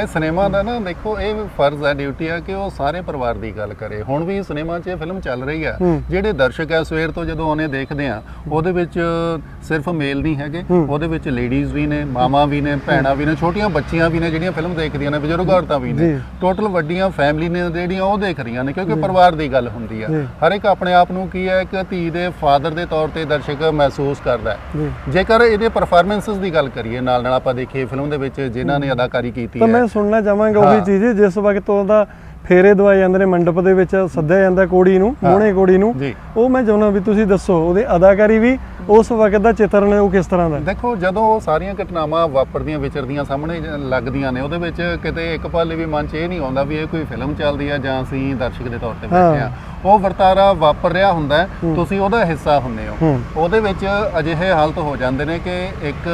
ਇਹ ਸਿਨੇਮਾ ਦਾ ਨਾ ਦੇਖੋ ਇਹ ਫਰਜ਼ ਹੈ ਡਿਊਟੀ ਹੈ ਕਿ ਉਹ ਸਾਰੇ ਪਰਿਵਾਰ ਦੀ ਗੱਲ ਕਰੇ। ਹੁਣ ਵੀ ਸਿਨੇਮਾ 'ਚ ਇਹ ਫਿਲਮ ਚੱਲ ਰਹੀ ਹੈ। ਹੂੰ। ਜਿਹੜੇ ਦਰਸ਼ਕ ਹੈ ਸਵੇਰ ਤੋਂ ਜਦੋਂ ਉਹਨੇ ਦੇਖਦੇ ਆ ਉਹਦੇ ਵਿੱਚ ਸਿਰਫ ਮੇਲ ਨਹੀਂ ਹੈਗੇ ਹੂੰ। ਉਹਦੇ ਵਿੱਚ ਲੇਡੀਜ਼ ਵੀ ਨੇ ਮਾਵਾਂ ਵੀ ਨੇ ਭੈਣਾਂ ਵੀ ਨੇ ਛੋਟੀਆਂ ਬੱਚੀਆਂ ਵੀ ਨੇ ਜਿਹੜੀਆਂ ਫਿਲਮ ਦੇਖਦੀਆਂ ਨੇ ਬਜ਼ੁਰਗ ਔਰਤਾਂ ਵੀ ਨੇ। ਟੋਟਲ ਵੱਡੀਆਂ ਫੈਮਿਲੀ ਨੇ ਜਿਹੜੀਆਂ ਉਹ ਦੇਖ ਰਹੀਆਂ ਨੇ ਕਿਉਂਕਿ ਪਰਿਵਾਰ ਦੀ ਗੱਲ ਹੁੰਦੀ ਆ। ਜੀ। ਹਰ ਇੱਕ ਆਪਣੇ ਆਪ ਨੂੰ ਕੀ ਹੈ ਇੱਕ ਧੀ ਦੇ ਫਾਦਰ ਦੇ ਤੌਰ ਤੇ ਦਰਸ਼ਕ ਮਹਿਸੂਸ ਕਰਦਾ ਹੈ। ਜੇਕਰ ਇਹਦੇ ਪਰਫਾਰਮੈਂਸਸ ਦੀ ਗੱਲ ਕਰੀਏ ਨਾਲ ਨਾਲ ਆਪਾਂ ਦੇਖੀਏ ਫਿਲਮ ਦੇ ਵਿੱਚ ਜਿਨ੍ਹਾਂ ਨੇ ਅਦਾਕਾਰੀ ਕੀਤੀ ਹੈ। ਮੈਂ ਸੁਣਨਾ ਚਾਹਾਂਗਾ ਉਹੀ। ਚੀਜ਼ ਜਿਸ ਵਕਤ ਉਹਦਾ ਫੇਰੇ ਦਵਾਏ ਜਾਂਦੇ ਨੇ ਮੰਡਪ ਦੇ ਵਿੱਚ ਸੱਦਿਆ ਜਾਂਦਾ ਕੋੜੀ ਨੂੰ। ਮੋਹਣੇ ਕੋੜੀ ਨੂੰ ਉਹ ਮੈਂ ਚਾਹੁੰਦਾ ਵੀ ਤੁਸੀਂ ਦੱਸੋ ਉਹਦੇ ਅਦਾਕਾਰੀ ਵੀ ਉਸ ਵਕਤ ਦਾ ਚਿੱਤਰਨ ਉਹ ਕਿਸ ਤਰ੍ਹਾਂ ਦਾ? ਦੇਖੋ ਜਦੋਂ ਉਹ ਸਾਰੀਆਂ ਘਟਨਾਵਾਂ ਵਾਪਰਦੀਆਂ ਵਿਚਰਦੀਆਂ ਸਾਹਮਣੇ ਲੱਗਦੀਆਂ ਨੇ ਉਹਦੇ ਵਿੱਚ ਕਿਤੇ ਇੱਕ ਪਲ ਵੀ ਮਨ 'ਚ ਇਹ ਨਹੀਂ ਆਉਂਦਾ ਵੀ ਇਹ ਕੋਈ ਫਿਲਮ ਚੱਲਦੀ ਹੈ ਜਾਂ ਅਸੀਂ ਦਰਸ਼ਕ ਦੇ ਤੌਰ ਤੇ ਬੈਠੇ। ਆ ਉਹ ਵਰਤਾਰਾ ਵਾਪਰ ਰਿਹਾ ਹੁੰਦਾ ਤੁਸੀਂ ਉਹਦਾ ਹਿੱਸਾ ਹੁੰਦੇ ਹੂੰ ਉਹਦੇ ਵਿੱਚ ਅਜਿਹੇ ਹਾਲਤ ਹੋ ਜਾਂਦੇ ਨੇ ਕਿ ਇੱਕ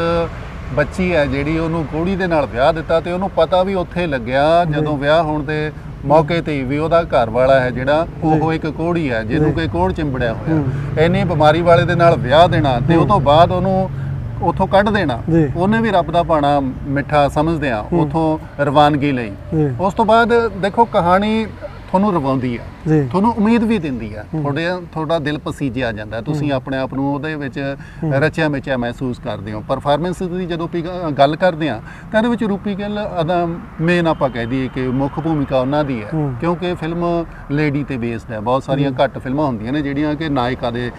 ਬੱਚੀ ਹੈ ਜਿਹੜੀ ਉਹਨੂੰ ਕੋੜੀ ਦੇ ਨਾਲ ਵਿਆਹ ਦਿੱਤਾ ਤੇ ਉਹਨੂੰ ਪਤਾ ਵੀ ਉੱਥੇ ਲੱਗਿਆ ਜਦੋਂ ਵਿਆਹ ਹੋਣ ਦੇ ਮੌਕੇ ਤੇ ਵੀ ਉਹਦਾ ਘਰ ਵਾਲਾ ਹੈ ਜਿਹੜਾ ਉਹ ਇੱਕ ਕੋੜੀ ਹੈ ਜਿਹਨੂੰ ਕੋਈ ਕੋੜ ਚਿੰਬੜਿਆ ਹੋਇਆ। ਇੰਨੀ ਬਿਮਾਰੀ ਵਾਲੇ ਦੇ ਨਾਲ ਵਿਆਹ ਦੇਣਾ ਤੇ ਉਹ ਤੋਂ ਬਾਅਦ ਉਹਨੂੰ ਉਥੋਂ ਕੱਢ ਦੇਣਾ। ਉਹਨੇ ਵੀ ਰੱਬ ਦਾ ਬਾਣਾ ਮਿੱਠਾ ਸਮਝਦੇ ਆ ਉਥੋਂ ਰਵਾਨਗੀ ਲਈ। ਉਸ ਤੋਂ ਬਾਅਦ ਦੇਖੋ ਕਹਾਣੀ ਤੁਹਾਨੂੰ ਰਵਾਉਂਦੀ ਆ। ਜੀ। ਤੁਹਾਨੂੰ ਉਮੀਦ ਵੀ ਦਿੰਦੀ ਆ। ਤੁਹਾਡੇ ਤੁਹਾਡਾ ਦਿਲ ਪਸੀਜਿਆ ਜਾਂਦਾ। ਤੁਸੀਂ ਆਪਣੇ ਆਪ ਨੂੰ ਉਹਦੇ ਵਿੱਚ ਰਚਿਆ ਮਿਚਿਆ ਮਹਿਸੂਸ ਕਰਦੇ ਹੋ। ਪਰਫਾਰਮੈਂਸ ਦੀ ਜਦੋਂ ਵੀ ਗੱਲ ਕਰਦੇ ਆ ਤਾਂ ਇਹਦੇ ਵਿੱਚ ਰੂਪੀ ਗਿੱਲ ਅਦਾ ਮੇਨ ਆਪਾਂ ਕਹਿ ਦਈਏ ਕਿ ਮੁੱਖ ਭੂਮਿਕਾ ਉਹਨਾਂ ਦੀ ਹੈ। ਕਿਉਂਕਿ ਫਿਲਮ ਲੇਡੀ ਤੇ ਬੇਸਡ ਹੈ ਬਹੁਤ ਸਾਰੀਆਂ ਘੱਟ ਫਿਲਮਾਂ ਹੁੰਦੀਆਂ ਨੇ ਜਿਹੜੀਆਂ ਕਿ ਨਾਇਕਾ ਦੇ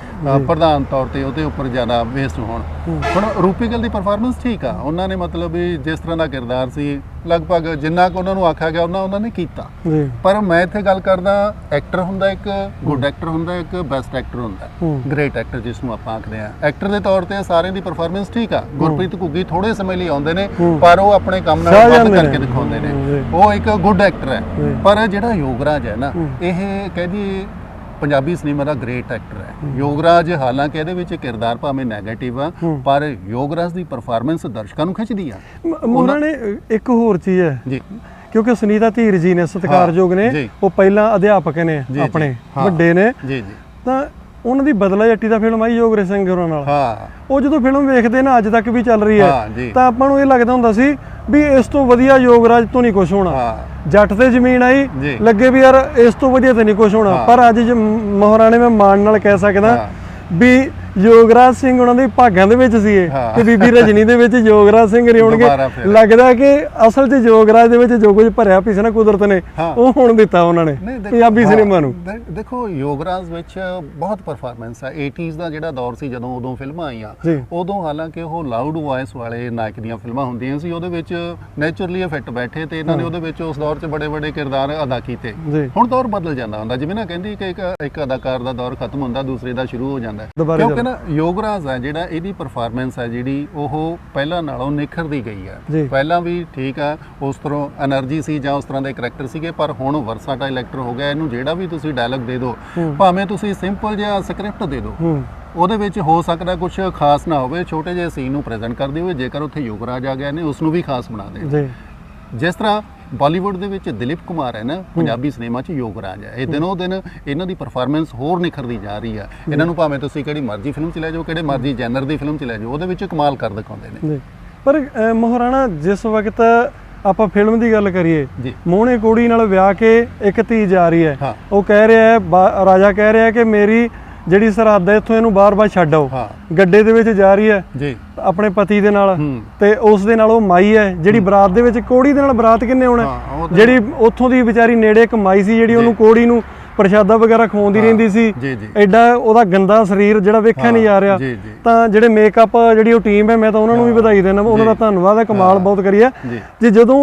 ਪ੍ਰਧਾਨ ਤੌਰ ਤੇ ਉਹਦੇ ਉੱਪਰ ਜ਼ਿਆਦਾ ਬੇਸਡ ਹੋਣ। ਹੁਣ ਰੂਪੀ ਗਿੱਲ ਦੀ ਪਰਫਾਰਮੈਂਸ ਠੀਕ ਆ। ਉਹਨਾਂ ਨੇ ਮਤਲਬ ਜਿਸ ਤਰ੍ਹਾਂ ਦਾ ਕਿਰਦਾਰ ਸੀ ਲਗਭਗ ਜਿੰਨਾ ਕੁ ਉਹਨਾਂ ਨੂੰ ਆਖਿਆ ਗਿਆ ਉਹਨਾਂ ਉਹਨਾਂ ਨੇ ਕੀਤਾ। ਪਰ ਮੈਂ ਇੱਥੇ ਗੱਲ ਕਰਦਾ ਐਕਟਰ ਹੁੰਦਾ ਇੱਕ ਗੁੱਡ ਐਕਟਰ ਹੁੰਦਾ ਇੱਕ ਬੈਸਟ ਐਕਟਰ ਹੁੰਦਾ। ਗ੍ਰੇਟ ਐਕਟਰ ਜਿਸ ਨੂੰ ਆਪਾਂ ਆਖਦੇ ਆ ਐਕਟਰ ਦੇ ਤੌਰ ਤੇ ਸਾਰਿਆਂ ਦੀ ਪਰਫਾਰਮੈਂਸ ਠੀਕ ਆ ਗੁਰਪ੍ਰੀਤ ਘੁੱਗੀ ਥੋੜੇ ਸਮੇਂ ਲਈ ਆਉਂਦੇ ਨੇ। ਪਰ ਉਹ ਆਪਣੇ ਕੰਮ ਨਾਲ ਜਾਂਦੇ ਕਰਕੇ। ਦਿਖਾਉਂਦੇ ਨੇ। ਉਹ ਇੱਕ ਗੁੱਡ ਐਕਟਰ ਹੈ। ਪਰ ਜਿਹੜਾ ਯੋਗਰਾਜ ਹੈ ਨਾ। ਇਹ ਕਹਿੰਦੀ ਪੰਜਾਬੀ ਸਿਨੇਮਾ ਦਾ ਗ੍ਰੇਟ ਐਕਟਰ ਹੈ ਯੋਗਰਾਜ ਹਾਲਾਂਕਿ ਇਹਦੇ ਵਿੱਚ ਕਿਰਦਾਰ ਭਾਵੇਂ 네ਗੇਟਿਵ ਆ। ਪਰ ਯੋਗਰਾਜ ਦੀ ਪਰਫਾਰਮੈਂਸ ਦਰਸ਼ਕਾਂ ਨੂੰ ਖਿੱਚਦੀ ਆ ਉਹਨਾਂ ਨੇ ਇੱਕ ਹੋਰ ਚੀਜ਼ ਹੈ ਜੀ ਕਿਉਂਕਿ ਸੁਨੀਤਾ ਧੀਰ ਜੀ ਨੇ ਸਤਿਕਾਰਯੋਗ ਨੇ। ਉਹ ਪਹਿਲਾਂ ਅਧਿਆਪਕ ਨੇ। ਆਪਣੇ। ਵੱਡੇ ਨੇ ਜੀ ਜੀ ਤਾਂ ਉਹਨਾਂ ਦੀ ਬਦਲਾ ਜੱਟੀ ਦਾ ਫਿਲਮ ਆਈ ਯੋਗਰੇ ਸਿੰਘ ਹੋਰਾਂ ਨਾਲ ਹਾਂ ਉਹ ਜਦੋਂ ਫਿਲਮ ਵੇਖਦੇ ਨਾ ਅੱਜ ਤੱਕ ਵੀ ਚੱਲ ਰਹੀ ਹਾਂ। ਤਾਂ ਆਪਾਂ ਨੂੰ ਇਹ ਲੱਗਦਾ ਹੁੰਦਾ ਸੀ ਵੀ ਇਸ ਤੋਂ ਵਧੀਆ ਯੋਗਰਾਜ ਤੋਂ ਨਹੀਂ ਕੁਝ ਹੋਣਾ ਜੱਟ ਤੇ ਜ਼ਮੀਨ ਆਈ। ਲੱਗੇ ਵੀ ਯਾਰ ਇਸ ਤੋਂ ਵਧੀਆ ਤੇ ਨਹੀਂ ਕੁਝ ਹੋਣਾ। ਪਰ ਅੱਜ ਜ- ਮਹਾਰਾਣੇ ਮੈਂ ਮਾਣ ਨਾਲ ਕਹਿ ਸਕਦਾ। ਵੀ ਯੋਗਰਾਜ ਸਿੰਘ ਉਹਨਾਂ ਦੇ ਭਾਗਾਂ ਦੇ ਵਿੱਚ ਸੀ ਇਹ। ਕਿ ਬੀਬੀ ਰਜਨੀ ਦੇ ਵਿੱਚ ਯੋਗਰਾਜ ਸਿੰਘ ਰਿਉਣਗੇ। ਲੱਗਦਾ ਕਿ ਅਸਲ 'ਚ ਯੋਗਰਾਜ ਦੇ ਵਿੱਚ ਜੋ ਕੁਝ ਭਰਿਆ ਪਿਸ ਨਾ ਕੁਦਰਤ ਨੇ। ਉਹ ਹੁਣ ਦਿੱਤਾ ਉਹਨਾਂ ਨੇ ਪੰਜਾਬੀ ਸਿਨੇਮਾ ਨੂੰ। ਦੇਖੋ ਯੋਗਰਾਜ ਵਿੱਚ ਬਹੁਤ ਪਰਫਾਰਮੈਂਸ ਹੈ 80s ਦਾ ਜਿਹੜਾ ਦੌਰ ਸੀ ਜਦੋਂ ਉਦੋਂ ਫਿਲਮਾਂ ਆਈਆਂ। ਉਦੋਂ ਹਾਲਾਂਕਿ ਉਹ ਲਾਊਡ ਵੌਇਸ ਵਾਲੇ ਨਾਇਕ ਦੀਆਂ ਫਿਲਮਾਂ ਹੁੰਦੀਆਂ ਸੀ ਉਹਦੇ ਵਿੱਚ ਨੇਚਰਲੀ ਫਿੱਟ ਬੈਠੇ ਤੇ ਇਹਨਾਂ ਨੇ ਉਹਦੇ ਵਿੱਚ ਉਸ ਦੌਰ 'ਚ ਬੜੇ ਬੜੇ ਕਿਰਦਾਰ ਅਦਾ ਕੀਤੇ। ਹੁਣ ਦੌਰ ਬਦਲ ਜਾਂਦਾ ਹੁੰਦਾ। ਜਿਵੇਂ ਨਾ ਕਹਿੰਦੀ ਕਿ ਇੱਕ ਇੱਕ ਅਦਾਕਾਰ ਦਾ ਦੌਰ ਖਤਮ ਹੁੰਦਾ ਦੂਸਰੇ ਦਾ ਸ਼ੁਰੂ ਹੋ ਜਾਂਦਾ। ਕਿਉਂਕਿ ਲੇਕਿਨ ਯੋਗਰਾਜ ਹੈ ਜਿਹੜਾ ਇਹਦੀ ਪਰਫਾਰਮੈਂਸ ਹੈ ਜਿਹੜੀ ਉਹ ਪਹਿਲਾਂ ਨਾਲੋਂ ਨਿਖਰਦੀ ਗਈ ਹੈ ਪਹਿਲਾਂ ਵੀ ਠੀਕ ਆ ਉਸ ਤਰ੍ਹਾਂ એનર્ਜੀ ਸੀ ਜਾਂ ਉਸ ਤਰ੍ਹਾਂ ਦੇ ਕੈਰੈਕਟਰ ਸੀਗੇ ਪਰ ਹੁਣ ਵਰਸਾਟਾਈਲ ਐਕਟਰ ਹੋ ਗਿਆ ਇਹਨੂੰ ਜਿਹੜਾ ਵੀ ਤੁਸੀਂ ਡਾਇਲੋਗ ਦੇ ਦਿਓ ਭਾਵੇਂ ਤੁਸੀਂ ਸਿੰਪਲ ਜਿਹਾ ਸਕ੍ਰਿਪਟ ਦੇ ਦਿਓ ਉਹਦੇ ਵਿੱਚ ਹੋ ਸਕਦਾ ਕੁਝ ਖਾਸ ਨਾ ਹੋਵੇ ਛੋਟੇ ਜਿਹੇ ਸੀਨ ਨੂੰ ਪ੍ਰੈਜ਼ੈਂਟ ਕਰਦੇ ਹੋਏ ਜੇਕਰ ਉੱਥੇ ਯੋਗਰਾਜ ਆ ਗਿਆ ਨੇ ਉਸ ਨੂੰ ਵੀ ਖਾਸ ਬਣਾ ਦੇ ਜਿਸ ਤਰ੍ਹਾਂ ਬਾਲੀਵੁੱਡ ਦੇ ਵਿੱਚ ਦਿਲੀਪ ਕੁਮਾਰ ਹੈ ਨਾ ਪੰਜਾਬੀ ਸਿਨੇਮਾ 'ਚ ਯੋਗਰਾਜ ਹੈ। ਇਹ ਦਿਨੋਂ ਦਿਨ ਇਹਨਾਂ ਦੀ ਪਰਫਾਰਮੈਂਸ ਹੋਰ ਨਿਖਰਦੀ ਜਾ ਰਹੀ ਹੈ। ਇਹਨਾਂ ਨੂੰ ਭਾਵੇਂ ਤੁਸੀਂ ਕਿਹੜੀ ਮਰਜ਼ੀ ਫਿਲਮ 'ਚ ਲੈ ਜਾਓ ਕਿਹੜੇ ਮਰਜ਼ੀ ਜੈਨਰ ਦੀ ਫਿਲਮ 'ਚ ਲੈ ਜਾਓ ਉਹਦੇ ਵਿੱਚ ਕਮਾਲ ਕਰ ਦਿਖਾਉਂਦੇ ਨੇ। ਪਰ ਮਹਾਰਾਣਾ ਜਿਸ ਵਕਤ ਆਪਾਂ ਫਿਲਮ ਦੀ ਗੱਲ ਕਰੀਏ ਮੋਹਣੇ ਕੋੜੀ ਨਾਲ ਵਿਆਹ ਕੇ ਇੱਕ ਧੀ ਜਾ ਰਹੀ ਹੈ। ਉਹ ਕਹਿ ਰਿਹਾ ਹੈ ਰਾਜਾ ਕਹਿ ਰਿਹਾ ਹੈ ਕਿ ਮੇਰੀ ਜਿਹੜੀ ਸਰਹੱਦ ਹੈ ਇੱਥੋਂ ਇਹਨੂੰ ਬਾਰ-ਬਾਰ ਛੱਡ। ਆਓ ਹਾਂ। ਗੱਡੇ ਦੇ ਵਿੱਚ ਜਾ ਰਹੀ ਹੈ। ਜੀ। ਆਪਣੇ ਪਤੀ ਦੇ ਨਾਲ। ਤੇ ਉਸ ਦੇ ਨਾਲ ਉਹ ਮਾਈ ਹੈ ਜਿਹੜੀ ਬਰਾਤ ਦੇ ਵਿੱਚ ਕੋੜੀ ਦੇ ਨਾਲ ਬਰਾਤ ਕਿੰਨੇ ਆਉਣਾ ਜਿਹੜੀ ਉੱਥੋਂ ਦੀ ਵਿਚਾਰੀ ਨੇੜੇ ਇੱਕ ਮਾਈ ਸੀ ਜਿਹੜੀ ਉਹਨੂੰ ਕੋੜੀ ਨੂੰ ਪ੍ਰਸ਼ਾਦਾ ਵਗੈਰਾ ਖਵਾਉਂਦੀ ਰਹਿੰਦੀ ਸੀ। ਐਡਾ ਉਹਦਾ ਗੰਦਾ ਸਰੀਰ ਜਿਹੜਾ ਵੇਖਿਆ ਨਹੀਂ ਜਾ ਰਿਹਾ। ਤਾਂ ਜਿਹੜੇ ਮੇਕਅਪ ਜਿਹੜੀ ਉਹ ਟੀਮ ਹੈ ਮੈਂ ਤਾਂ ਉਹਨਾਂ ਨੂੰ ਵੀ ਵਧਾਈ ਦੇਣਾ ਉਹਨਾਂ ਦਾ ਧੰਨਵਾਦ ਹੈ ਕਮਾਲ ਬਹੁਤ ਕਰੀਆ ਜੀ। ਜੇ ਜਦੋਂ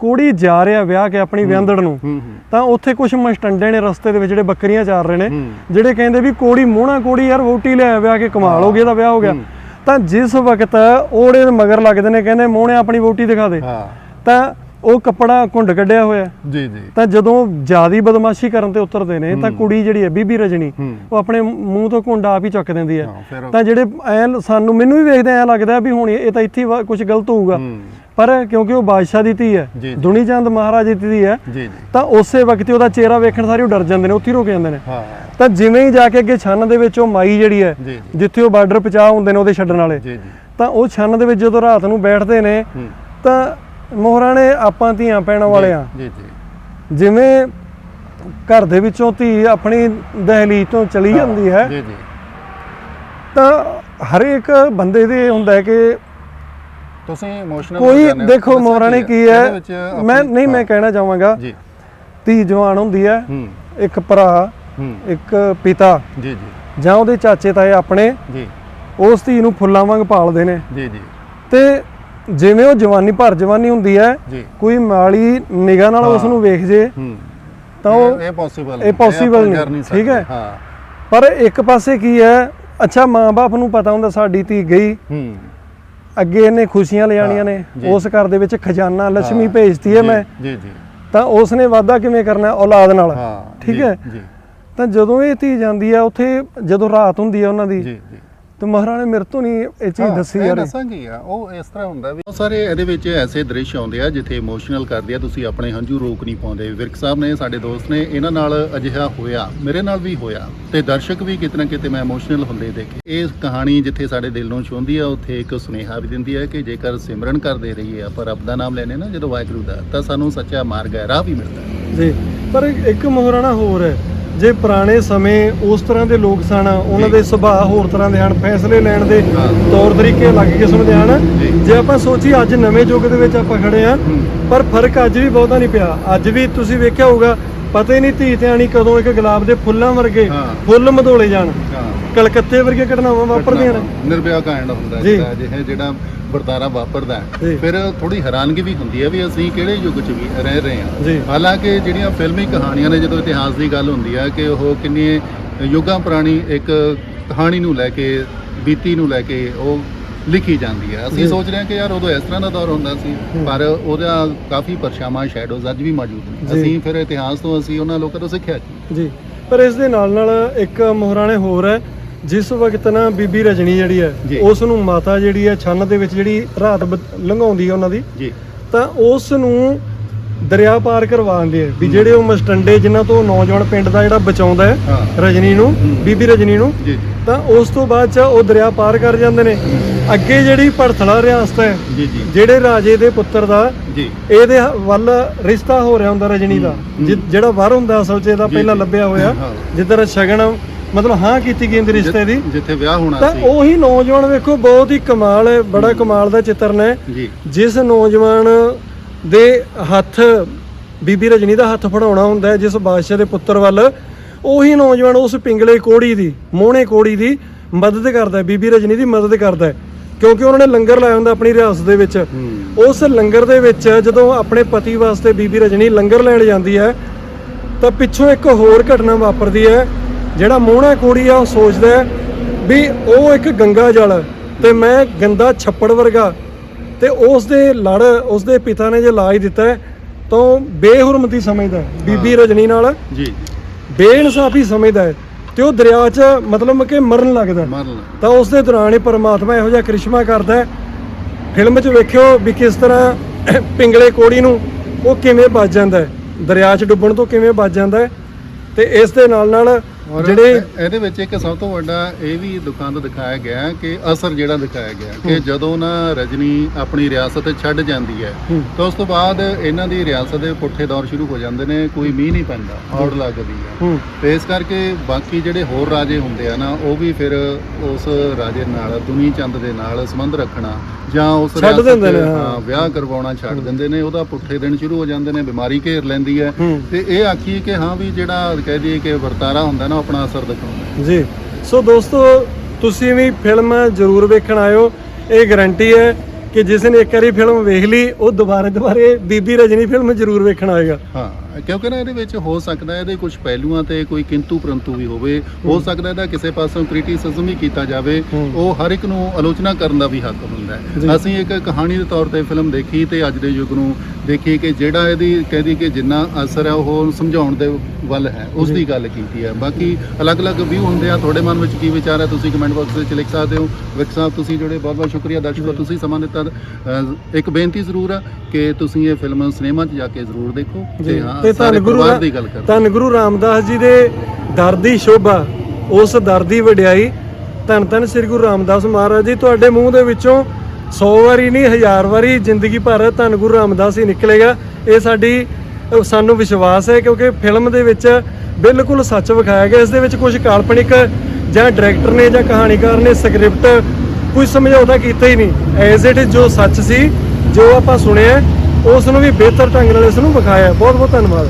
ਕੋੜੀ ਜਾ ਰਿਹਾ ਵਿਆਹ ਕੇ ਆਪਣੀ ਵਿਆਹਦੜ ਨੂੰ ਤਾਂ ਉੱਥੇ ਕੁਝ ਮਸਟੰਡੇ ਨੇ ਰਸਤੇ ਦੇ ਵਿੱਚ ਜਿਹੜੇ ਬੱਕਰੀਆਂ ਚਾਰ ਰਹੇ ਨੇ ਜਿਹੜੇ ਕਹਿੰਦੇ ਵੀ ਕੋੜੀ ਮੋਹਣਾ ਕੋੜੀ ਯਾਰ ਵੋਟੀ ਲਿਆ ਵਿਆਹ ਕੇ ਕਮਾਲ ਹੋ ਗਿਆ ਇਹਦਾ ਵਿਆਹ ਹੋ ਗਿਆ। ਤਾਂ ਜਿਸ ਵਕਤ ਉਹਦੇ ਮਗਰ ਲੱਗਦੇ ਨੇ ਕਹਿੰਦੇ ਮੋਹਣੇ ਆਪਣੀ ਵੋਟੀ ਦਿਖਾ ਦੇ। ਤਾਂ ਉਹ ਕੱਪੜਾ ਘੁੰਡ ਕੱਢਿਆ ਹੋਇਆ। ਜੀ ਜੀ। ਤਾਂ ਜਦੋਂ ਜਿਆਦੀ ਬਦਮਾਸ਼ੀ ਕਰਨ ਤੇ ਉਤਰਦੇ ਨੇ ਤਾਂ ਕੁੜੀ ਜਿਹੜੀ ਹੈ ਬੀਬੀ ਰਜਣੀ ਉਹ ਆਪਣੇ ਮੂੰਹ ਤੋਂ ਘੁੰਡ ਆਪ ਹੀ ਚੁੱਕ ਦਿੰਦੀ ਹੈ। ਤਾਂ ਜਿਹੜੇ ਐ ਸਾਨੂੰ ਮੈਨੂੰ ਵੀ ਵੇਖਦੇ ਐ ਲੱਗਦਾ ਵੀ ਹੁਣ ਇਹ ਤਾਂ ਇੱਥੇ ਕੁਝ ਗਲਤ ਹੋਊਗਾ। ਪਰ ਕਿਉਂਕਿ ਉਹ ਬਾਦਸ਼ਾਹ ਦੀ ਧੀ ਹੈ ਦੁਨੀ ਚੰਦ ਮਹਾਰਾਜ ਦੀ ਧੀ ਹੈ ਤਾਂ ਉਸੇ ਵਕਤ ਹੀ ਉਹਦਾ ਚਿਹਰਾ ਵੇਖਣ ਸਾਰੇ ਉਹ ਡਰ ਜਾਂਦੇ ਨੇ ਉੱਥੇ ਰੁਕ ਜਾਂਦੇ ਨੇ। ਤਾਂ ਜਿਵੇਂ ਹੀ ਜਾ ਕੇ ਅੱਗੇ ਛੰਨ ਦੇ ਵਿੱਚ ਉਹ ਮਾਈ ਜਿਹੜੀ ਹੈ ਜਿੱਥੇ ਉਹ ਬਾਰਡਰ ਪਚਾ ਹੁੰਦੇ ਨੇ ਉਹਦੇ ਛੱਡਣ ਵਾਲੇ ਤਾਂ ਉਹ ਛੰਨ ਦੇ ਵਿੱਚ ਜਦੋਂ ਰਾਤ ਨੂੰ ਬੈਠਦੇ ਨੇ ਤਾਂ ਮੋਹਰਾਂ ਨੇ ਆਪਾਂ ਧੀਆਂ ਪੈਣ ਵਾਲੇ ਆ। ਜੀ ਜੀ। ਜਿਵੇਂ ਘਰ ਦੇ ਵਿੱਚੋਂ ਧੀ ਆਪਣੀ ਦਹਲੀਜ਼ ਤੋਂ ਚਲੀ ਜਾਂਦੀ ਹੈ ਜੀ ਜੀ। ਤਾਂ ਹਰੇਕ ਬੰਦੇ ਦੇ ਹੁੰਦਾ ਕਿ ਤੁਸੀਂ ਇਮੋਸ਼ਨਲ ਕੋਈ ਦੇਖੋ ਮੋਹਰਾਂ ਨੇ ਕੀ ਹੈ? ਮੈਂ ਨਹੀਂ ਮੈਂ ਕਹਿਣਾ ਚਾਹਾਂਗਾ। ਜੀ। ਧੀ ਜਵਾਨ ਹੁੰਦੀ ਹੈ ਇੱਕ ਭਰਾ ਇੱਕ ਪਿਤਾ ਜੀ ਜੀ। ਜਾਂ ਉਹਦੇ ਚਾਚੇ ਤਾਏ ਆਪਣੇ ਜੀ। ਉਸ ਧੀ ਨੂੰ ਫੁੱਲਾਂ ਵਾਂਗ ਪਾਲਦੇ ਨੇ। ਜੀ ਜੀ। ਤੇ ਜਿਵੇਂ ਉਹ ਜਵਾਨੀ ਭਰ ਜਵਾਨੀ ਹੁੰਦੀ ਹੈ ਕੋਈ ਮਾੜੀ ਨਿਗਾਹ ਨਾਲ ਉਸ ਨੂੰ ਵੇਖ ਜੇ ਤਾਂ ਉਹ ਇਹ ਪੋਸੀਬਲ ਇਹ possible ਨਹੀਂ, ਠੀਕ ਹੈ। ਹਾਂ। ਪਰ ਇੱਕ ਪਾਸੇ ਕੀ ਹੈ ਅੱਛਾ ਮਾਂ-ਬਾਪ ਨੂੰ ਪਤਾ ਹੁੰਦਾ ਸਾਡੀ ਧੀ ਗਈ ਹੂੰ। ਅੱਗੇ ਇਹਨੇ ਖੁਸ਼ੀਆਂ ਲਿਆਣੀਆਂ ਨੇ। ਉਸ ਘਰ ਦੇ ਵਿੱਚ ਖਜ਼ਾਨਾ ਲక్ష్ਮੀ ਭੇਜਤੀ ਹੈ ਮੈਂ। ਜੀ ਜੀ। ਤਾਂ ਉਸ ਨੇ ਵਾਅਦਾ ਕਿਵੇਂ ਕਰਨਾ ਹੈ? ਔਲਾਦ ਨਾਲ। ਠੀਕ ਹੈ? ਜੀ। ਤਾਂ ਜਦੋਂ ਇਹ ਧੀ ਜਾਂਦੀ ਹੈ ਉੱਥੇ ਜਦੋਂ ਰਾਤ ਹੁੰਦੀ ਹੈ ਉਹਨਾਂ ਦੀ ਜੀ ਜੀ। ਤੇ ਮਹਾਰਾਣੀ ਮੇਰੇ ਤੋਂ ਨਹੀਂ ਇਹ ਚੀਜ਼ ਦੱਸੀ ਯਾਰ। ਦੱਸਾਂਗੀ ਆ ਉਹ ਇਸ ਤਰ੍ਹਾਂ ਹੁੰਦਾ ਵੀ ਬਹੁਤ ਸਾਰੇ ਇਹਦੇ ਵਿੱਚ ਐਸੇ ਦ੍ਰਿਸ਼ ਆਉਂਦੇ ਆ ਜਿੱਥੇ ਇਮੋਸ਼ਨਲ ਕਰਦੇ ਆ ਤੁਸੀਂ ਆਪਣੇ ਹੰਝੂ ਰੋਕ ਨਹੀਂ ਪਾਉਂਦੇ। ਵਿਰਕ ਸਾਹਿਬ ਨੇ ਸਾਡੇ ਦੋਸਤ ਨੇ ਇਹਨਾਂ ਨਾਲ ਅਜਿਹਾ ਹੋਇਆ ਮੇਰੇ ਨਾਲ ਵੀ ਹੋਇਆ। ਤੇ ਦਰਸ਼ਕ ਵੀ ਕਿਤੇ ਨਾ ਕਿਤੇ ਮੈਂ ਇਮੋਸ਼ਨਲ ਹੁੰਦੇ ਦੇਖੇ। ਇਹ ਕਹਾਣੀ ਜਿੱਥੇ ਸਾਡੇ ਦਿਲ ਨੂੰ ਛੂੰਹਦੀ ਆ ਉੱਥੇ ਇੱਕ ਸੁਨੇਹਾ ਵੀ ਦਿੰਦੀ ਹੈ ਕਿ ਜੇਕਰ ਸਿਮਰਨ ਕਰਦੇ ਰਹੀਏ ਆਪਾਂ ਰੱਬ ਦਾ ਨਾਮ ਲੈਨੇ ਨਾ ਜਦੋਂ ਵਾਹਿਗੁਰੂ ਦਾ ਤਾਂ ਸਾਨੂੰ ਸੱਚਾ ਮਾਰਗ ਹੈ ਰਾਹ ਵੀ ਮਿਲਦਾ। ਜੀ ਪਰ ਇੱਕ ਮਹਾਰਾਣਾ ਹੋਰ ਹੈ। ਜੇ ਪੁਰਾਣੇ ਸਮੇਂ ਉਸ ਤਰ੍ਹਾਂ ਦੇ ਲੋਕ ਸਨ ਉਹਨਾਂ। ਦੇ ਸੁਭਾਅ ਹੋਰ ਤਰ੍ਹਾਂ ਦੇ ਹਨ ਫੈਸਲੇ ਲੈਣ ਦੇ। ਤੌਰ ਤਰੀਕੇ ਅਲੱਗ ਕਿਸਮ ਦੇ ਹਨ ਜੀ। ਆਪਾਂ ਸੋਚੀਏ ਅੱਜ ਨਵੇਂ ਯੁੱਗ ਦੇ ਵਿੱਚ ਆਪਾਂ ਖੜੇ ਆ। ਪਰ ਫ਼ਰਕ ਅੱਜ ਵੀ ਬਹੁਤਾ ਨਹੀਂ ਪਿਆ ਅੱਜ ਵੀ ਤੁਸੀਂ ਵੇਖਿਆ ਹੋਊਗਾ ਪਤਾ ਹੀ ਨਹੀਂ ਧੀ ਧਿਆਣੀ ਕਦੋਂ ਇੱਕ ਗੁਲਾਬ ਦੇ ਫੁੱਲਾਂ ਵਰਗੇ। ਫੁੱਲ ਮਧੋਲੇ ਜਾਣ ਕਲਕੱਤੇ ਵਰਗੇ ਘਟਨਾਵਾਂ ਵਾਪਰਦੀਆਂ ਨੇ ਨਿਰਭਇਆ ਕਾਂਡ ਹੁੰਦਾ ਜਿਹੜਾ ਵਰਤਾਰਾ ਵਾਪਰਦਾ ਹੈ। ਫਿਰ ਥੋੜੀ ਹੈਰਾਨਗੀ ਵੀ ਹੁੰਦੀ ਹੈ ਵੀ ਅਸੀਂ ਕਿਹੜੇ ਯੁੱਗ 'ਚ ਵੀ ਰਹਿ ਰਹੇ। ਹਾਂ ਹਾਲਾਂਕਿ ਜਿਹੜੀਆਂ ਫਿਲਮੀ ਕਹਾਣੀਆਂ ਨੇ ਜਦੋਂ ਇਤਿਹਾਸ ਦੀ ਗੱਲ ਹੁੰਦੀ ਹੈ ਕਿ ਉਹ ਕਿੰਨੇ ਯੁੱਗਾਂ ਪੁਰਾਣੀ ਇੱਕ ਕਹਾਣੀ ਨੂੰ ਲੈ ਕੇ ਬੀਤੀ ਨੂੰ ਲੈ ਕੇ ਉਹ ਲਿਖੀ ਜਾਂਦੀ ਹੈ ਅਸੀਂ। ਸੋਚ ਰਹੇ ਹਾਂ ਕਿ ਯਾਰ ਉਦੋਂ ਇਸ ਤਰ੍ਹਾਂ ਦਾ ਦੌਰ ਹੁੰਦਾ ਸੀ। ਪਰ ਉਹਦਾ ਕਾਫੀ ਪਰਛਾਵਾਂ ਸ਼ੈਡੋਜ਼ ਅੱਜ ਵੀ ਮੌਜੂਦ ਨੇ। ਅਸੀਂ ਫਿਰ ਇਤਿਹਾਸ ਤੋਂ ਅਸੀਂ ਉਹਨਾਂ ਲੋਕਾਂ ਤੋਂ ਸਿੱਖਿਆ ਜੀ ਪਰ ਇਸ ਦੇ ਨਾਲ ਨਾਲ ਇੱਕ ਮਹਾਰਾਣੇ ਹੋਰ ਹੈ ਜਿਸ ਵਕਤ ਨਾ ਬੀਬੀ ਰਜਣੀ ਜਿਹੜੀ। ਹੈ ਉਸ ਨੂੰ ਮਾਤਾ ਜਿਹੜੀ ਹੈ ਛੰਨ ਦੇ ਵਿੱਚ ਜਿਹੜੀ ਰਾਤ ਲੰਘਾਉਂਦੀ ਹੈ ਉਹਨਾਂ ਦੀ ਜੀ। ਤਾਂ ਉਸ ਨੂੰ ਦਰਿਆ ਪਾਰ ਕਰਵਾਉਂਦੇ ਆ ਵੀ ਜਿਹੜੇ ਉਹ ਮਸਟੰਡੇ ਜਿਨ੍ਹਾਂ ਤੋਂ ਨੌਜਵਾਨ ਪਿੰਡ ਦਾ ਜਿਹੜਾ ਬਚਾਉਂਦਾ ਹੈ ਰਜਨੀ ਨੂੰ। ਬੀਬੀ ਰਜਨੀ ਨੂੰ ਜੀ। ਤਾਂ ਉਸ ਤੋਂ ਬਾਅਦ ਚ ਉਹ ਦਰਿਆ ਪਾਰ ਕਰ ਜਾਂਦੇ ਨੇ। ਅੱਗੇ ਜਿਹੜੀ ਭੜਥਲਾ ਰਿਆਸਤ ਹੈ ਜਿਹੜੇ ਰਾਜੇ ਦੇ ਪੁੱਤਰ ਦਾ ਜੀ। ਇਹਦੇ ਵੱਲ ਰਿਸ਼ਤਾ ਹੋ ਰਿਹਾ ਹੁੰਦਾ ਰਜਨੀ ਦਾ। ਜਿਹੜਾ ਵਰ ਹੁੰਦਾ ਅਸਲ 'ਚ ਇਹਦਾ ਪਹਿਲਾਂ। ਲੱਭਿਆ ਹੋਇਆ। ਜਿੱਧਰ ਸ਼ਗਨ ਮਤਲਬ ਹਾਂ ਕੀਤੀ ਗਈ ਹੁੰਦੀ ਰਿਸ਼ਤੇ ਦੀ ਜਿੱਥੇ ਵਿਆਹ ਹੋਣਾ ਤਾਂ ਸੀ। ਉਹੀ ਨੌਜਵਾਨ ਵੇਖੋ ਬਹੁਤ ਹੀ ਕਮਾਲ ਹੈ ਬੜਾ ਕਮਾਲ ਦਾ ਚਿੱਤਰ ਨੇ। ਜੀ। ਜਿਸ ਨੌਜਵਾਨ ਦੇ ਹੱਥ ਬੀਬੀ ਰਜਨੀ ਦਾ ਹੱਥ ਫੜਾਉਣਾ ਹੁੰਦਾ ਹੈ ਜਿਸ ਬਾਦਸ਼ਾਹ ਦੇ ਪੁੱਤਰ ਵੱਲ ਉਹੀ ਨੌਜਵਾਨ ਉਸ ਪਿੰਗਲੇ ਕੋੜੀ ਦੀ ਮੋਹਣੇ ਕੋੜੀ ਦੀ ਮਦਦ ਕਰਦਾ ਹੈ ਬੀਬੀ ਰਜਨੀ ਦੀ ਮਦਦ ਕਰਦਾ ਹੈ। ਕਿਉਂਕਿ ਉਹਨਾਂ ਨੇ ਲੰਗਰ ਲਾਇਆ ਹੁੰਦਾ ਆਪਣੀ ਰਿਆਸਤ ਦੇ ਵਿੱਚ। ਹੂੰ। ਉਸ ਲੰਗਰ ਦੇ ਵਿੱਚ ਜਦੋਂ ਆਪਣੇ ਪਤੀ ਵਾਸਤੇ ਬੀਬੀ ਰਜਨੀ ਲੰਗਰ ਲੈਣ ਜਾਂਦੀ ਹੈ ਤਾਂ ਪਿੱਛੋਂ ਇੱਕ ਹੋਰ ਘਟਨਾ ਵਾਪਰਦੀ ਹੈ ਜਿਹੜਾ ਮੋਹਣਾ ਕੋੜੀ ਆ ਉਹ ਸੋਚਦਾ ਵੀ ਉਹ ਇੱਕ ਗੰਗਾ ਜਲ ਤੇ ਮੈਂ ਗੰਦਾ ਛੱਪੜ ਵਰਗਾ ਤੇ ਉਸ ਦੇ ਲੜ ਉਸ ਦੇ ਪਿਤਾ ਨੇ ਜੇ ਲਾਜ ਦਿੱਤਾ ਤਾਂ ਬੇਹੁਰਮਤੀ ਸਮਝਦਾ ਬੀਬੀ ਰਜਨੀ ਨਾਲ। ਜੀ। ਬੇਇਨਸਾਫੀ ਸਮਝਦਾ ਤੇ ਉਹ ਦਰਿਆ 'ਚ ਮਤਲਬ ਕਿ ਮਰਨ ਲੱਗਦਾ ਤਾਂ ਉਸ ਦੇ ਦੌਰਾਨ ਹੀ ਪਰਮਾਤਮਾ ਇਹੋ ਜਿਹਾ ਕ੍ਰਿਸ਼ਮਾ ਕਰਦਾ ਫਿਲਮ 'ਚ ਵੇਖਿਓ ਵੀ ਕਿਸ ਤਰ੍ਹਾਂ ਪਿੰਗਲੇ ਕੋੜੀ ਨੂੰ ਉਹ ਕਿਵੇਂ ਬਚ ਜਾਂਦਾ ਦਰਿਆ 'ਚ ਡੁੱਬਣ ਤੋਂ ਕਿਵੇਂ ਬਚ ਜਾਂਦਾ ਤੇ ਇਸ ਦੇ ਨਾਲ ਨਾਲ ਜਿਹੜੇ ਇਹ- ਇਹਦੇ ਵਿੱਚ ਇੱਕ ਸਭ ਤੋਂ ਵੱਡਾ ਇਹ ਵੀ ਦੁਕਾਨ ਤੋਂ ਦਿਖਾਇਆ ਗਿਆ ਕਿ ਅਸਰ ਜਿਹੜਾ ਦਿਖਾਇਆ ਗਿਆ ਕਿ ਜਦੋਂ ਨਾ ਰਜਨੀ ਆਪਣੀ ਰਿਆਸਤ ਛੱਡ ਜਾਂਦੀ ਹੈ। ਤਾਂ ਉਸ ਤੋਂ ਬਾਅਦ ਇਹਨਾਂ ਦੀ ਰਿਆਸਤ ਦੇ ਪੁੱਠੇ ਦੌਰ ਸ਼ੁਰੂ ਹੋ ਜਾਂਦੇ ਨੇ ਕੋਈ ਮੀਂਹ ਨਹੀਂ ਪੈਂਦਾ ਔੜ ਲੱਗਦੀ ਹੂੰ। ਤੇ ਇਸ ਕਰਕੇ ਬਾਕੀ ਜਿਹੜੇ ਹੋਰ ਰਾਜੇ ਹੁੰਦੇ ਆ ਨਾ ਉਹ ਵੀ ਫਿਰ ਉਸ ਰਾਜੇ ਨਾਲ ਦੁਨੀ ਚੰਦ ਦੇ ਨਾਲ ਸੰਬੰਧ ਰੱਖਣਾ ਜਾਂ ਉਸ ਛੱਡ ਰਿਆਸਤ ਦਿੰਦੇ ਨੇ, ਚ, ਹਾਂ। ਵਿਆਹ ਕਰਵਾਉਣਾ ਛੱਡ ਦਿੰਦੇ ਨੇ ਉਹਦਾ ਪੁੱਠੇ ਦਿਨ ਸ਼ੁਰੂ ਹੋ ਜਾਂਦੇ ਨੇ ਬਿਮਾਰੀ ਘੇਰ ਲੈਂਦੀ ਹੈ। ਹੂੰ। ਤੇ ਇਹ ਆਖੀਏ ਕਿ ਹਾਂ ਵੀ ਜਿਹੜਾ ਕਹਿ ਦਈਏ ਕਿ ਵਰਤਾਰਾ ਹੁੰਦਾ ਨਾ ਉਹ ਆਪਣਾ ਅਸਰ ਦਿਖਾਉਂਦਾ ਜੀ। ਸੋ ਦੋਸਤੋ ਤੁਸੀਂ ਵੀ ਫਿਲਮ ਜ਼ਰੂਰ ਵੇਖਣ ਆਇਓ। ਇਹ ਗਾਰੰਟੀ ਹੈ ਕਿ ਜਿਸ ਨੇ ਇੱਕ ਵਾਰੀ ਫਿਲਮ ਵੇਖ ਲਈ ਉਹ ਦੁਬਾਰੇ ਦੁਬਾਰੇ ਬੀਬੀ ਰਜਨੀ ਫਿਲਮ ਜ਼ਰੂਰ ਵੇਖਣ ਆਏਗਾ। ਹਾਂ। ਕਿਉਂਕਿ ਨਾ ਇਹਦੇ ਵਿੱਚ ਹੋ ਸਕਦਾ ਹੈ ਇਹਦੇ ਕੁਝ ਪਹਿਲੂਆਂ ਤੇ ਕੋਈ ਕਿੰਤੂ ਪਰੰਤੂ ਵੀ ਹੋਵੇ। ਹੋ ਸਕਦਾ ਇਹਦਾ ਕਿਸੇ ਪਾਸੋਂ ਕ੍ਰਿਟਿਸਿਜ਼ਮ ਵੀ ਕੀਤਾ ਜਾਵੇ। ਹੂੰ। ਉਹ ਹਰ ਇੱਕ ਨੂੰ ਆਲੋਚਨਾ ਕਰਨ ਦਾ ਵੀ ਹੱਕ ਹੁੰਦਾ। ਹੈ। ਅਸੀਂ ਇੱਕ ਕਹਾਣੀ ਦੇ ਤੌਰ ਤੇ ਫਿਲਮ ਦੇਖੀ ਤੇ ਅੱਜ ਦੇ ਯੁੱਗ ਨੂੰ ਦੇਖੀ ਕਿ ਜਿਹੜਾ ਇਹਦੀ ਕਹਿਦੀ ਕਿ ਜਿੰਨਾ ਅਸਰ ਹੈ ਉਹ ਸਮਝਾਉਣ ਦੇ ਵੱਲ ਹੈ ਉਸ ਦੀ ਗੱਲ ਕੀਤੀ ਹੈ। ਬਾਕੀ ਅਲੱਗ-ਅਲੱਗ ਵਿਊ ਹੁੰਦੇ ਆ। ਤੁਹਾਡੇ ਮਨ ਵਿੱਚ ਕੀ ਵਿਚਾਰ ਹੈ? ਤੁਸੀਂ ਕਮੈਂਟ ਬਾਕਸ ਵਿੱਚ ਲਿਖ ਸਕਦੇ ਹੋ। ਵਿਕ ਸਾਹਿਬ ਤੁਸੀਂ ਜਿਹੜੇ ਬਹੁਤ-ਬਹੁਤ ਸ਼ੁਕਰੀਆ ਦਰਸ਼ਕੋ ਤੁਸੀਂ ਸਮਾਂ ਦਿੱਤਾ। ਇੱਕ ਬੇਨਤੀ ਜ਼ਰੂਰ ਆ ਕਿ ਤੁਸੀਂ ਇਹ ਫਿਲਮ ਸਿਨੇਮਾ 'ਚ ਜਾ ਕੇ ਜ਼ਰੂਰ ਦੇਖੋ। ਜੀ। ਹਾਂ ਤੇ ਧੰਨ ਗੁਰੂ ਪਰਿਵਾਰ ਦੀ ਗੱਲ ਕਰਦੇ ਧੰਨ ਗੁਰੂ ਰਾਮਦਾਸ ਜੀ ਦੇ ਦਰ ਦੀ ਸ਼ੋਭਾ ਉਸ ਦਰ ਦੀ ਵਡਿਆਈ। ਧੰਨ ਧੰਨ ਸ੍ਰੀ ਗੁਰੂ ਰਾਮਦਾਸ ਮਹਾਰਾਜ ਜੀ ਤੁਹਾਡੇ ਮੂੰਹ ਦੇ ਵਿੱਚੋਂ 100 ਵਾਰੀ ਨਹੀਂ ਹਜ਼ਾਰ ਵਾਰੀ ਜ਼ਿੰਦਗੀ ਭਰ ਧੰਨ ਗੁਰੂ ਰਾਮਦਾਸ ਹੀ ਨਿਕਲੇਗਾ। ਇਹ ਸਾਡੀ ਸਾਨੂੰ ਵਿਸ਼ਵਾਸ ਹੈ ਕਿਉਂਕਿ ਫਿਲਮ ਦੇ ਵਿੱਚ ਬਿਲਕੁਲ ਸੱਚ ਵਿਖਾਇਆ ਗਿਆ। ਇਸ ਦੇ ਵਿੱਚ ਕੁਝ ਕਾਲਪਨਿਕ ਜਾਂ ਡਾਇਰੈਕਟਰ ਨੇ ਜਾਂ ਕਹਾਣੀਕਾਰ ਨੇ ਸਕ੍ਰਿਪਟ ਕੋਈ ਸਮਝੌਤਾ ਕੀਤਾ ਹੀ ਨਹੀਂ। ਐਜ਼ ਇਟ ਜੋ ਸੱਚ ਸੀ ਜੋ ਆਪਾਂ ਸੁਣਿਆ ਉਸ ਨੂੰ ਵੀ ਬਿਹਤਰ ਢੰਗ ਨਾਲ ਇਸ ਨੂੰ ਵਿਖਾਇਆ। ਬਹੁਤ ਬਹੁਤ ਧੰਨਵਾਦ।